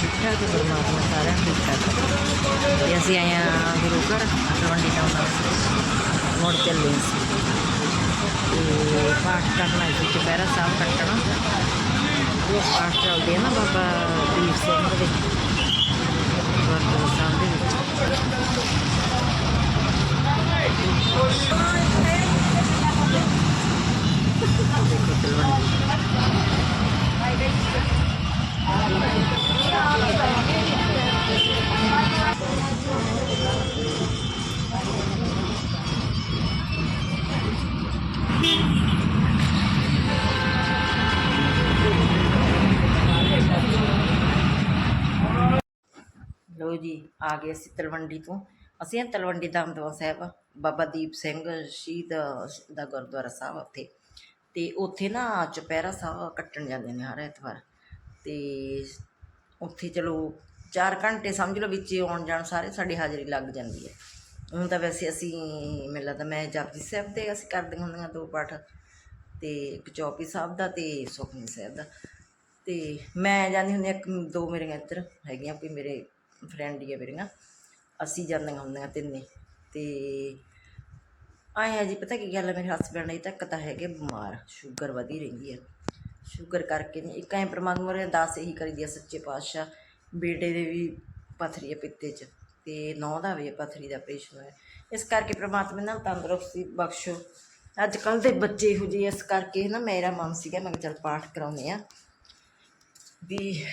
ਠੀਕ ਠਾਕ ਹੈ ਪਰਮਾਤਮਾ ਸਾਰਿਆਂ ਨੂੰ ਠੀਕ ਠਾਕ ਤੇ ਅਸੀਂ ਆਏ ਹਾਂ ਗੁਰੂ ਘਰ ਤਲਵੰਡੀ ਦਾ। ਮੋੜ ਚੱਲੇ ਸੀ। ਤੇ ਪਾਠ ਕਰਨਾ ਸੀ ਚੁਪਹਿਰਾ ਸਾਹਿਬ ਕੱਟਣਾ। ਉਹ ਪਾਠ ਚੱਲਦੇ ਆ ਨਾ ਬਾਬਾ ਦੀਪ ਸਿੰਘ ਦੇ ਗੁਰਦੁਆਰਾ ਸਾਹਿਬ ਦੇ ਵਿੱਚ। ਜੀ ਆ ਗਏ ਅਸੀਂ ਤਲਵੰਡੀ ਤੋਂ। ਅਸੀਂ ਹਾਂ ਤਲਵੰਡੀ ਦਮਦਮਾ ਸਾਹਿਬ ਬਾਬਾ ਦੀਪ ਸਿੰਘ ਸ਼ਹੀਦ ਦਾ ਗੁਰਦੁਆਰਾ ਸਾਹਿਬ ਉੱਥੇ। ਤੇ ਉੱਥੇ ਨਾ ਚੁਪਹਿਰਾ ਸਾਹਿਬ ਕੱਟਣ ਜਾਂਦੇ ਨੇ ਹਰ ਐਤਵਾਰ। ਤੇ ਉੱਥੇ ਚਲੋ 4 ਘੰਟੇ ਸਮਝ ਲਓ ਵਿੱਚ ਆਉਣ ਜਾਣ ਸਾਰੇ ਸਾਡੀ ਹਾਜ਼ਰੀ ਲੱਗ ਜਾਂਦੀ ਹੈ। ਹੁਣ ਤਾਂ ਵੈਸੇ ਅਸੀਂ ਮੈਨੂੰ ਲੱਗਦਾ ਮੈਂ ਜਪਜੀ ਸਾਹਿਬ 'ਤੇ ਅਸੀਂ ਕਰਦੇ ਹੁੰਦੀਆਂ ਦੋ ਪਾਠ ਤੇ ਇੱਕ ਚੌਪੀ ਸਾਹਿਬ ਦਾ ਤੇ ਸੁਖਮਨੀ ਸਾਹਿਬ ਦਾ। ਤੇ ਮੈਂ ਜਾਂਦੀ ਹੁੰਦੀ ਹਾਂ, ਇੱਕ ਦੋ ਮੇਰੀਆਂ ਇੱਧਰ ਹੈਗੀਆਂ ਵੀ ਮੇਰੇ ਫਰੈਂਡ ਹੀ ਆ ਮੇਰੀਆਂ। ਅਸੀਂ ਜਾਂਦੀਆਂ ਹੁੰਦੀਆਂ ਤਿੰਨੇ। ਤੇ ਆਏ ਆ ਜੀ, ਪਤਾ ਕੀ ਗੱਲ ਹੈ ਮੇਰੇ ਹਸਬੰਡ ਇਹ ਤੱਕ ਤਾਂ ਹੈਗੇ ਬਿਮਾਰ ਸ਼ੂਗਰ ਵਧੀ ਰਹਿੰਦੀ ਹੈ ਸ਼ੂਗਰ ਕਰਕੇ ਨਹੀਂ ਇੱਕ ਐਂ ਪਰਮਾਤਮਾ ਨੇ ਦਾਸ ਇਹੀ ਕਰੀਦੀ ਆ ਸੱਚੇ ਪਾਤਸ਼ਾਹ, ਬੇਟੇ ਦੇ ਵੀ ਪਥਰੀ ਹੈ ਪਿੱਤੇ 'ਚ, ਤੇ ਨੌਂ ਦਾ ਵੀ ਹੈ ਪਥਰੀ ਦਾ ਆਪਰੇਸ਼ਨ ਹੋਇਆ। ਇਸ ਕਰਕੇ ਪਰਮਾਤਮਾ ਨਾਲ ਤੰਦਰੁਸਤੀ ਬਖਸ਼ੋ। ਅੱਜ ਕੱਲ ਦੇ ਬੱਚੇ ਇਹੋ ਜਿਹੇ ਇਸ ਕਰਕੇ ਨਾ ਮੇਰਾ ਮਨ ਸੀਗਾ, ਮੈਂ ਕਿਹਾ ਚੱਲ ਪਾਠ ਕਰਾਉਂਦੇ ਆ ਵੀ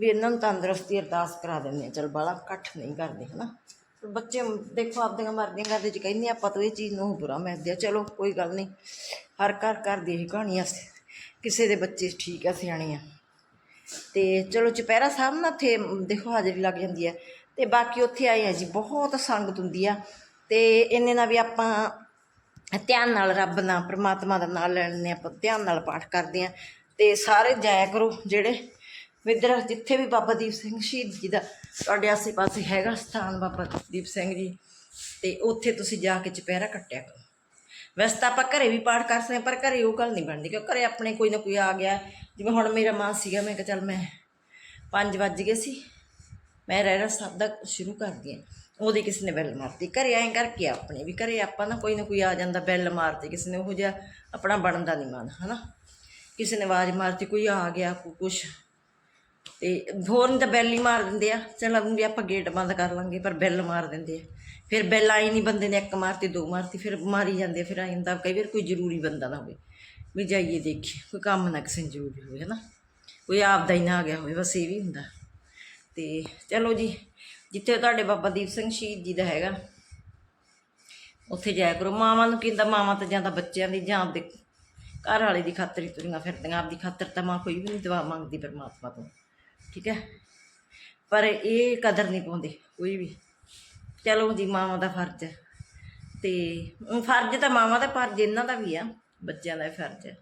ਵੀ ਇਹਨਾਂ ਨੂੰ ਤੰਦਰੁਸਤੀ ਅਰਦਾਸ ਕਰਾ ਦਿੰਦੇ ਆ ਚਲ ਬਾਲਾ ਇਕੱਠ ਨਹੀਂ ਕਰਦੇ, ਹਨਾ? ਪਰ ਬੱਚੇ ਦੇਖੋ ਆਪਦੀਆਂ ਮਰਜ਼ੀਆਂ ਕਰਦੇ ਚ ਕਹਿੰਦੇ ਆਪਾਂ ਤਾਂ ਇਹ ਚੀਜ਼ ਨੂੰ ਬੁਰਾ ਮੰਨਦੇ ਆ। ਚਲੋ, ਕੋਈ ਗੱਲ ਨਹੀਂ। ਹਰ ਘਰ ਘਰ ਦੀ ਇਹ ਕਹਾਣੀ ਆ। ਕਿਸੇ ਦੇ ਬੱਚੇ ਠੀਕ ਆ, ਸਿਆਣੇ ਆ। ਤੇ ਚਲੋ, ਚੁਪਹਿਰਾ ਸਾਹਿਬ ਨਾ ਉੱਥੇ ਦੇਖੋ ਹਾਜ਼ਰੀ ਲੱਗ ਜਾਂਦੀ ਹੈ ਤੇ ਬਾਕੀ ਉੱਥੇ ਆਏ ਆ ਜੀ, ਬਹੁਤ ਸੰਗਤ ਹੁੰਦੀ ਆ। ਤੇ ਇੰਨੇ ਨਾਲ ਵੀ ਆਪਾਂ ਧਿਆਨ ਨਾਲ ਰੱਬ ਨਾਲ ਪ੍ਰਮਾਤਮਾ ਦਾ ਨਾਮ ਲੈਣੇ ਆਪਾਂ ਧਿਆਨ ਨਾਲ ਪਾਠ ਕਰਦੇ ਆ ਤੇ ਸਾਰੇ ਜਾਇਆ ਕਰੋ ਜਿਹੜੇ ਵਿਦਰ ਜਿੱਥੇ ਵੀ ਬਾਬਾ ਦੀਪ ਸਿੰਘ ਸ਼ਹੀਦ ਜੀ ਦਾ ਤੁਹਾਡੇ ਆਸੇ ਪਾਸੇ ਹੈਗਾ ਸਥਾਨ ਬਾਬਾ ਦੀਪ ਸਿੰਘ ਜੀ ਤੇ ਉੱਥੇ ਤੁਸੀਂ ਜਾ ਕੇ ਚਪਹਿਰਾ ਕੱਟਿਆ ਕਰੋ। ਵੈਸੇ ਤਾਂ ਆਪਾਂ ਘਰੇ ਵੀ ਪਾਠ ਕਰ ਸਕਦੇ ਹਾਂ, ਪਰ ਘਰੇ ਉਹ ਗੱਲ ਨਹੀਂ ਬਣਦੀ ਕਿਉਂਕਿ ਘਰੇ ਆਪਣੇ ਕੋਈ ਨਾ ਕੋਈ ਆ ਗਿਆ। ਜਿਵੇਂ ਹੁਣ ਮੇਰਾ ਮਾਂ ਸੀਗਾ ਮੈਂ ਕਿਹਾ ਚੱਲ ਮੈਂ 5 ਵੱਜ ਗਏ ਸੀ ਮੈਂ ਰਹਿਣਾ ਸਾਹਿਬ ਦਾ ਸ਼ੁਰੂ ਕਰਦੀ ਹਾਂ। ਉਹਦੀ ਕਿਸੇ ਨੇ ਬੈਲ ਮਾਰਤੀ। ਘਰੇ ਐਂ ਕਰਕੇ ਆਪਣੇ ਵੀ ਘਰੇ ਆਪਾਂ ਨਾ ਕੋਈ ਨਾ ਕੋਈ ਆ ਜਾਂਦਾ ਬੈਲ ਮਾਰਤੀ ਕਿਸੇ ਨੇ ਉਹੋ ਜਿਹਾ ਆਪਣਾ ਬਣਦਾ ਨਹੀਂ ਮਨ ਹਨਾ? ਕਿਸੇ ਨੇ ਆਵਾਜ਼ ਮਾਰਤੀ ਕੋਈ ਆ ਗਿਆ ਕੋਈ ਕੁਛ। ਤੇ ਹੋਰ ਤਾਂ ਬੈਲ ਹੀ ਮਾਰ ਦਿੰਦੇ ਆ। ਚਲ ਵੀ ਆਪਾਂ ਗੇਟ ਬੰਦ ਕਰ ਲਾਂਗੇ, ਪਰ ਬੈਲ ਮਾਰ ਦਿੰਦੇ ਆ। ਫਿਰ ਬੈਲ ਆਈ ਨਹੀਂ ਬੰਦੇ ਨੇ, ਇੱਕ ਮਾਰਤੀ, ਦੋ ਮਾਰਤੀ, ਫਿਰ ਮਾਰੀ ਜਾਂਦੇ ਫਿਰ ਆ ਜਾਂਦਾ ਕਈ ਵਾਰ ਕੋਈ ਜ਼ਰੂਰੀ ਬੰਦਾ ਨਾ ਹੋਵੇ। ਵੀ ਜਾਈਏ ਦੇਖੀਏ, ਕੋਈ ਕੰਮ ਨਾ ਕਿਸੇ ਨੂੰ ਜ਼ਰੂਰੀ ਹੋਵੇ, ਹਨਾ। ਕੋਈ ਆਪਦਾ ਹੀ ਨਾ ਆ ਗਿਆ ਹੋਵੇ, ਬਸ ਇਹ ਵੀ ਹੁੰਦਾ। ਤੇ ਚਲੋ ਜੀ, ਜਿੱਥੇ ਤੁਹਾਡੇ ਬਾਬਾ ਦੀਪ ਸਿੰਘ ਸ਼ਹੀਦ ਜੀ ਦਾ ਹੈਗਾ, ਉੱਥੇ ਜਾਇਆ ਕਰੋ। ਮਾਵਾਂ ਨੂੰ ਕਹਿੰਦਾ ਮਾਵਾਂ ਤਾਂ ਜਾਂ ਤਾਂ ਬੱਚਿਆਂ ਦੀ ਜਾਂ ਆਪਦੇ ਘਰ ਵਾਲੇ ਦੀ ਖਾਤਰ ਹੀ ਤੁਰੀਆਂ ਫਿਰਦੀਆਂ, ਆਪਦੀ ਖਾਤਰ ਤਾਂ ਮਾਂ ਕੋਈ ਵੀ ਨਹੀਂ ਦਵਾ ਮੰਗਦੀ ਪਰਮਾਤਮਾ ਤੋਂ। ਠੀਕ ਹੈ? ਪਰ ਇਹ ਕਦਰ ਨਹੀਂ ਪਾਉਂਦੇ ਕੋਈ ਵੀ। ਚਲੋ ਜੀ ਮਾਵਾਂ ਦਾ ਫਰਜ਼ ਹੈ। ਤੇ ਉਹ ਫਰਜ਼ ਤਾਂ ਮਾਵਾਂ ਦਾ ਫਰਜ਼ ਇਹਨਾਂ ਦਾ ਵੀ ਆ, ਬੱਚਿਆਂ ਦਾ ਫਰਜ਼ ਹੈ।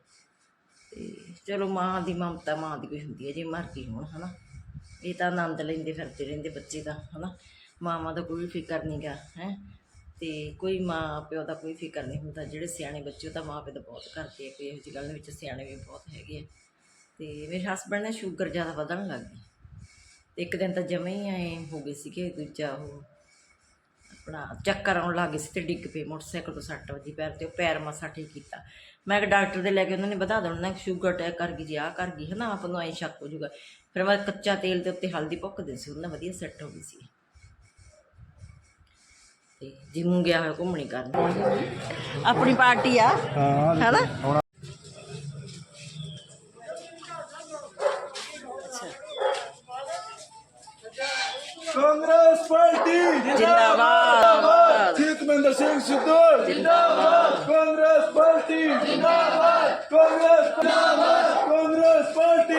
ਤੇ ਚਲੋ ਮਾਂ ਦੀ ਮਮਤਾ ਮਾਂ ਦੀ ਕੋਈ ਹੁੰਦੀ ਹੈ, ਜੇ ਮਰਦੀ ਹੋਣ, ਹਨਾ। ਇਹ ਤਾਂ ਆਨੰਦ ਲੈਂਦੇ ਫਿਰਦੇ ਰਹਿੰਦੇ ਬੱਚੇ ਦਾ, ਹਨਾ। ਮਾਵਾਂ ਦਾ ਕੋਈ ਫਿਕਰ ਨਹੀਂਗਾ ਹੈ। ਤੇ ਕੋਈ ਮਾਂ ਪਿਓ ਦਾ ਕੋਈ ਫਿਕਰ ਨਹੀਂ ਹੁੰਦਾ। ਜਿਹੜੇ ਸਿਆਣੇ ਬੱਚੇ, ਉਹ ਤਾਂ ਮਾਂ ਪਿਓ ਦਾ ਬਹੁਤ ਕਰਦੇ ਆ। ਕੋਈ ਇਹੋ ਜਿਹੀ ਗੱਲ ਵਿੱਚ ਸਿਆਣੇ ਵੀ ਬਹੁਤ ਹੈਗੇ ਆ। ਤੇ ਮੇਰੇ ਹਸਬੰਡ ਨੇ ਸ਼ੂਗਰ ਜ਼ਿਆਦਾ ਵਧਣ ਲੱਗ ਗਈ। ਤੇ ਇੱਕ ਦਿਨ ਤਾਂ ਜਮੇ ਹੀ ਆਏ ਹੋ ਗਏ ਸੀਗੇ ਦੂਜਾ ਉਹ ਆਪਣਾ ਚੱਕਰ ਆਉਣ ਲੱਗ ਗਏ ਸੀ ਤੇ ਡਿੱਗ ਪਏ ਮੋਟਰਸਾਈਕਲ ਤੋਂ ਸੱਟ ਵੱਜੀ ਪੈਰ ਤੇ ਉਹ ਪੈਰ ਮਸਾ ਠੀਕ ਕੀਤਾ। ਮੈਂ ਕਿ ਡਾਕਟਰ ਦੇ ਲੈ ਕੇ ਉਹਨਾਂ ਨੇ ਵਧਾ ਦੇਣਾ ਸ਼ੂਗਰ ਅਟੈਕ ਕਰ ਗਈ ਜੀ ਆ ਕਰ ਗਈ ਹਨਾ ਆਪਾਂ ਨੂੰ ਐ ਸ਼ੱਕ ਹੋ ਜਾਊਗਾ। ਫਿਰ ਮੈਂ ਕੱਚਾ ਤੇਲ ਦੇ ਉੱਤੇ ਹਲਦੀ ਭੁੱਕਦੇ ਸੀ ਉਹਨਾਂ ਵਧੀਆ ਸੈੱਟ ਹੋ ਗਈ ਸੀ। ਤੇ ਜਿਮੂ ਗਿਆ ਹੋਇਆ ਘੁੰਮਣੀ ਕਰਨ। ਆਪਣੀ ਪਾਰਟੀ ਆ ਹਾਂ ਹੈਨਾ? ਪਾਰਟੀ ਜਿੰਦਾਬਾਦ ਜੀਤਮਿੰਦਰ ਸਿੰਘ ਸਿੱਧੂ ਜਿੰਦਾਬਾਦ ਕਾਂਗਰਸ ਪਾਰਟੀ ਜਿੰਦਾਬਾਦ ਕਾਂਗਰਸ ਜਿੰਦਾਬਾਦ ਕਾਂਗਰਸ ਪਾਰਟੀ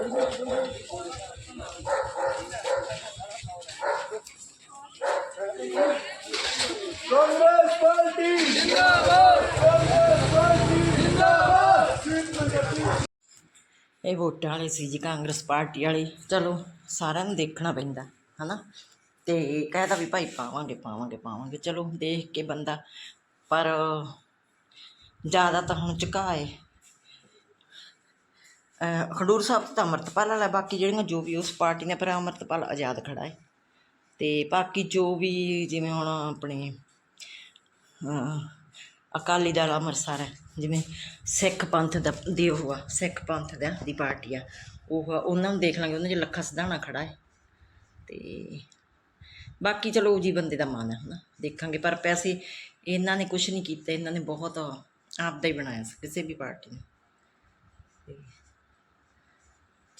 ਇਹ ਵੋਟਾਂ ਵਾਲੇ ਸੀ ਜੀ, ਕਾਂਗਰਸ ਪਾਰਟੀ ਵਾਲੇ। ਚਲੋ, ਸਾਰਿਆਂ ਨੂੰ ਦੇਖਣਾ ਪੈਂਦਾ, ਹਨਾ? ਤੇ ਕਹਿਦਾ ਵੀ ਭਾਈ ਪਾਵਾਂਗੇ ਪਾਵਾਂਗੇ ਪਾਵਾਂਗੇ। ਚਲੋ, ਦੇਖ ਕੇ ਬੰਦਾ। ਪਰ, ਜ਼ਿਆਦਾ ਤਾਂ ਹੁਣ ਝੁਕਾਏ ਖਡੂਰ ਸਾਹਿਬ ਤਾਂ ਅੰਮ੍ਰਿਤਪਾਲ ਵਾਲਾ ਬਾਕੀ ਜਿਹੜੀਆਂ ਜੋ ਵੀ ਉਸ ਪਾਰਟੀ ਨੇ ਪਰ ਅੰਮ੍ਰਿਤਪਾਲ ਆਜ਼ਾਦ ਖੜਾ ਹੈ। ਤੇ ਬਾਕੀ ਜੋ ਵੀ ਜਿਵੇਂ ਹੁਣ ਆਪਣੇ ਅਕਾਲੀ ਦਲ ਅੰਮ੍ਰਿਤਸਰ ਹੈ ਜਿਵੇਂ ਸਿੱਖ ਪੰਥ ਦਾ ਦੀ ਉਹ ਆ ਸਿੱਖ ਪੰਥ ਦਾ ਦੀ ਪਾਰਟੀ ਆ ਉਹ ਆ, ਉਹਨਾਂ ਨੂੰ ਦੇਖ ਲਾਂਗੇ ਉਹਨਾਂ 'ਚ ਲੱਖਾ ਸਿਧਾਣਾ ਖੜਾ ਹੈ। ਤੇ ਬਾਕੀ ਚਲੋ ਜੀ ਬੰਦੇ ਦਾ ਮਨ ਹੈ ਹਨਾ ਦੇਖਾਂਗੇ ਪਰ ਪੈਸੇ ਇਹਨਾਂ ਨੇ ਕੁਝ ਨਹੀਂ ਕੀਤਾ ਇਹਨਾਂ ਨੇ ਬਹੁਤ ਆਪਦਾ ਹੀ ਬਣਾਇਆ ਸੀ ਕਿਸੇ ਵੀ ਪਾਰਟੀ ਨੇ। ਤੇ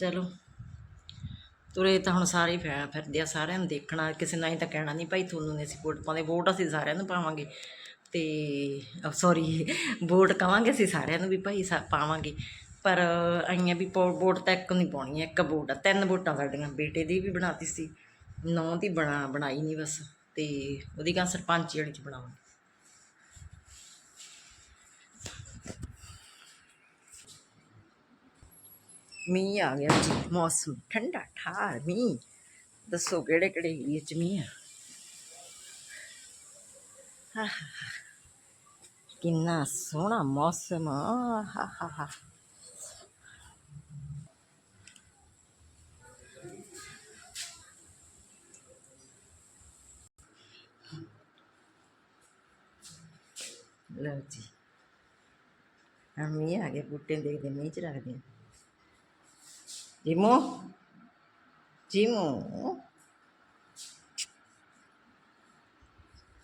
ਚਲੋ। ਤੁਰੇ ਤਾਂ ਹੁਣ ਸਾਰੇ ਹੀ ਫੈ, ਫਿਰਦੇ ਆ, ਸਾਰਿਆਂ ਨੂੰ ਦੇਖਣਾ, ਕਿਸੇ ਨਾਲ ਹੀ ਤਾਂ ਕਹਿਣਾ ਨਹੀਂ ਭਾਈ ਤੁਹਾਨੂੰ ਨਹੀਂ ਅਸੀਂ ਵੋਟ ਪਾਉਂਦੇ, ਵੋਟ ਅਸੀਂ ਸਾਰਿਆਂ ਨੂੰ ਪਾਵਾਂਗੇ। ਤੇ ਸੌਰੀ ਵੋਟ ਕਵਾਂਗੇ ਅਸੀਂ ਸਾਰਿਆਂ ਨੂੰ ਵੀ ਭਾਈ ਸਾ, ਪਾਵਾਂਗੇ। ਪਰ ਆਈਆਂ ਵੀ ਵੋਟ ਤਾਂ ਇੱਕ ਨਹੀਂ ਪਾਉਣੀ, ਇੱਕ ਵੋਟ ਆ, ਤਿੰਨ ਵੋਟਾਂ ਸਾਡੀਆਂ, ਬੇਟੇ ਦੀ ਵੀ ਬਣਾਤੀ ਸੀ, ਨੌਂ ਦੀ ਬਣਾ, ਬਣਾਈ ਨਹੀਂ ਬਸ। ਤੇ ਉਹਦੀ ਕਾਂ ਸਰਪੰਚ ਜਿਹੜੀ ਚ ਬਣਾਵਾਂਗੇ। ਮੀਂਹ ਆ ਗਿਆ ਜੀ, ਮੌਸਮ ਠੰਡਾ ਠਾਰ ਮੀਂਹ। ਦੱਸੋ ਕਿਹੜੇ ਕਿਹੜੇ ਏਰੀਏ ਚ ਮੀਂਹ ਆ? ਕਿੰਨਾ ਸੋਹਣਾ ਮੌਸਮ ਆ ਹਾ ਹਾ ਹਾ ਲਓ ਜੀ ਆ ਮੀਂਹ ਆ ਗਿਆ, ਬੂਟੇ ਨੂੰ ਦੇਖਦੇ ਮੀਂਹ ਚ ਰੱਖਦੇ ਆ ਜਿਮੋ ਜਿਮੋ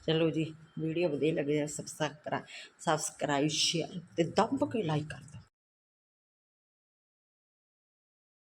ਚਲੋ ਜੀ ਵੀਡੀਓ ਵਧੀਆ ਲੱਗੇ ਸਬਸਕ੍ਰਾਈਬ ਸਬਸਕ੍ਰਾਈਬ ਸ਼ੇਅਰ ਤੇ ਦੱਬ ਕੇ ਲਾਈਕ ਕਰ ਦਿਓ।